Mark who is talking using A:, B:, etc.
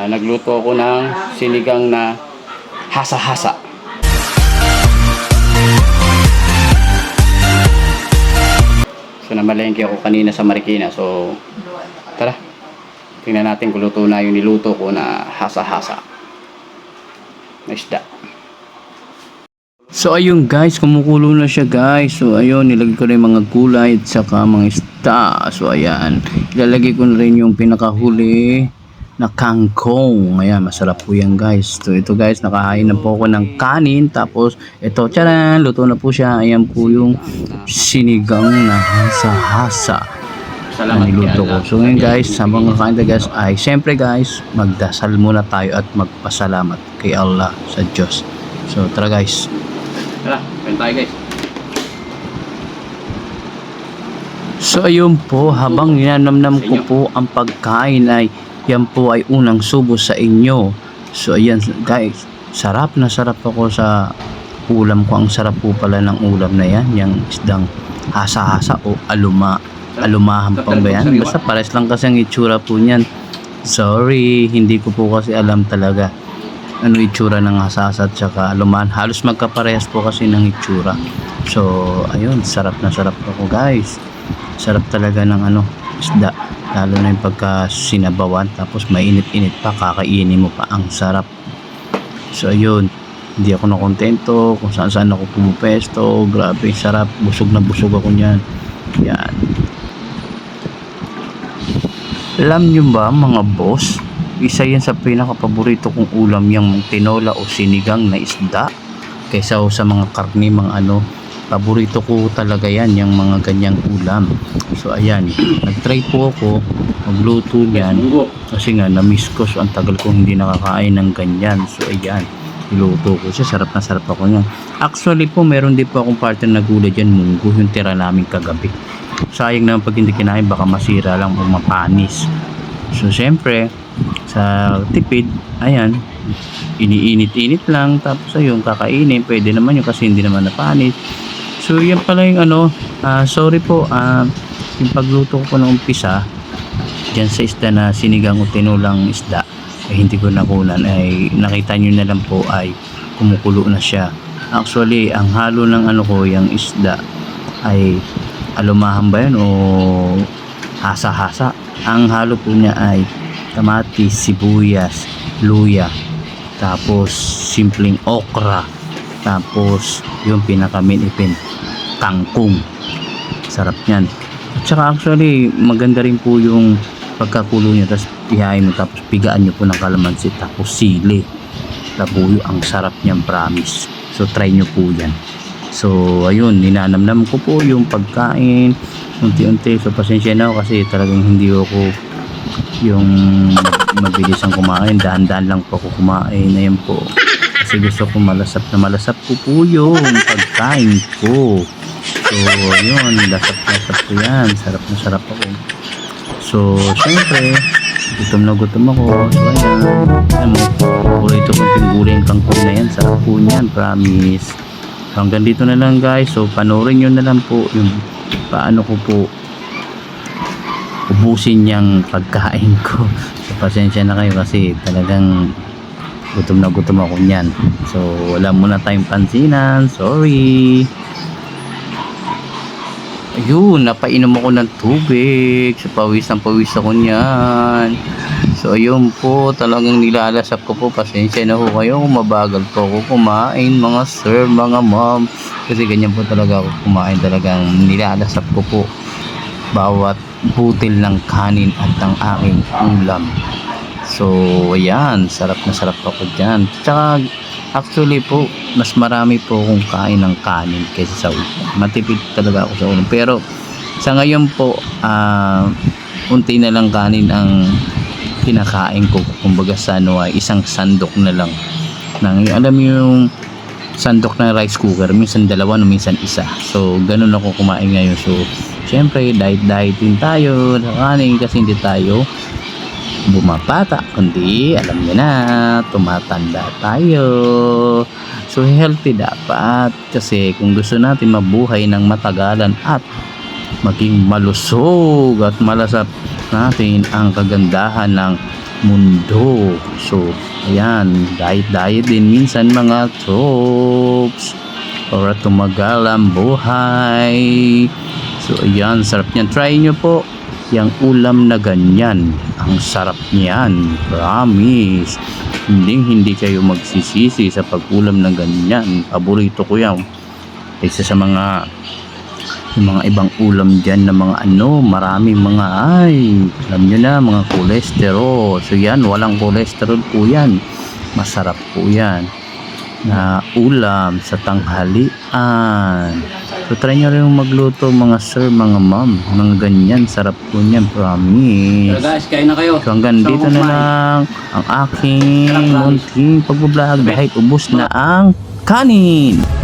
A: Ah, nagluto ako ng sinigang na hasa-hasa. So namalengke ako kanina sa Marikina. So tara. Tingnan natin kung luto na yung niluto ko na hasa-hasa. Na isda. So ayun guys, kumukulo na siya guys. So ayun, nilagay ko na yung mga gulay at saka mga isda. So ayan, ilalagay ko na rin yung pinakahuli na kangkong. Ayan, masarap po yan guys. So ito guys, nakahain na po ako ng kanin. Tapos ito, tsaran, luto na po siya. Ayan po yung sinigang na hasa-hasa na niluto ko. So ngayon guys, habang kakain tayo guys, ay siyempre guys, magdasal muna tayo at magpasalamat kay Allah sa Diyos. So tara guys. Tara, kain tayo guys. So ayun po, habang ninanamnam ko po ang pagkain ay yan po ay unang subo sa inyo. So ayan guys, sarap na sarap ako sa ulam ko. Ang sarap po pala ng ulam na yan, yung isdang hasa-hasa o aluma. Alumahan pang ba yan? Basta pares lang kasi ang itsura po niyan. Sorry, hindi ko po kasi alam talaga ano itsura ng hasa-hasa at saka alumahan. Halos magkaparehas po kasi ng itsura. So, ayun, sarap na sarap ako guys. Sarap talaga ng ano, isda. Lalo na yung pagka sinabawan tapos mainit-init pa, kakainin mo pa. Ang sarap. So, ayun. Hindi ako nakontento kung saan saan ako pumupesto. Grabe, sarap. Busog na busog ako niyan. Yan. Alam nyo ba mga boss, isa yan sa pinakapaborito kong ulam yung tinola o sinigang na isda kaysa sa mga karne mga ano paborito ko talaga yan yung mga ganyang ulam. So ayan. Nagtry po ako magluto yan kasi nga na-miss ko. So ang tagal ko hindi nakakain ng ganyan. So ayan. Niluto ko siya. Sarap na sarap ako yan actually po meron din po akong partner na gulay dyan munggo. Yung tira namin kagabi. Sayang naman pag hindi kinain. Baka masira lang o mapanis. So syempre sa tipid ayan. Iniinit-init lang. Tapos ayun kakainin. Pwede naman yun kasi hindi naman napanis so yan pala yung ano ah, sorry po ah, yung pagluto ko ng umpisa dyan sa isda na sinigang o tinulang isda ay hindi ko nakunan ay nakita nyo na lang po ay kumukulo na siya. Actually ang halo ng ano ko yung isda ay alumahan ba yun o hasa-hasa? Ang halo po niya ay kamatis, sibuyas, luya tapos simpleng okra tapos yung pinakamin ipin kangkong sarap niyan. At saka actually maganda rin po yung pagkakulo niya tapos ihain mo tapos pigaan nyo po ng kalamansi tapos sili. Labuyo ang sarap niyan promise. So try nyo po yan. So ayun ninanamnam ko po yung pagkain. Unti-unti so pasensya na ako kasi talagang hindi ako yung mabilis ang kumain. Dahan-dahan lang po ako kumain. Ayan po kasi gusto ko malasap na malasap ko po yung pagkain ko. So yun lasap lasap ko yan. Sarap na sarap ako. So syempre gutom na gutom ako. So ayan. Ayan mo paborito kong pinggulay ang kangkong na yan sarap po niyan promise. So, hanggang dito na lang guys. So panoorin nyo na lang po yung paano ko po ubusin niyang pagkain ko. So pasensya na kayo kasi talagang gutom na gutom ako niyan. So wala muna tayong pansinan. Sorry. Ayun napainom ako ng tubig. So pawis ng pawis ako niyan. So ayun po. Talagang nilalasap ko po. Pasensya na ho kayo mabagal po ako kumain mga sir mga ma'am. Kasi ganyan po talaga ako kumain. Talagang nilalasap ko po bawat butil ng kanin at ang aking ulam. So, ayan, sarap na sarap ako dyan. Tsaka, actually po, mas marami po akong kain ng kanin kaysa sa ulam. Matipid talaga ako sa ulam. Pero, sa ngayon po, ah, unti na lang kanin ang kinakain ko. Kumbaga sa ano ay isang sandok na lang. Nang, alam mo yung sandok ng rice cooker, minsan dalawa, no, minsan isa. So, ganun ako kumain ngayon. So, syempre, diet-dieting tayo kanin kasi hindi tayo bumabata, kundi alam niyo na, tumatanda tayo. So, healthy dapat kasi kung gusto natin mabuhay ng matagalan at maging malusog at malasap natin ang kagandahan ng mundo. So, ayan, diet-diet din minsan mga troops para tumagal ang buhay. So, ayan, sarap niyan. Try nyo po yung ulam na ganyan. Ang sarap niyan. Promise. Hindi, hindi kayo magsisisi sa pag-ulam na ganyan. Paborito ko yan. Isa sa mga yung mga ibang ulam dyan na mga ano, maraming mga ay, alam nyo na, mga cholesterol. So yan, walang cholesterol po yan. Masarap po yan na ulam sa tanghalian. So try nyo rin magluto mga sir, mga ma'am. Mga ganyan, sarap po niyan, promise.
B: So guys, kain na kayo.
A: So hanggang dito na lang ang aking munting pagbablog dahil ubos na ang kanin.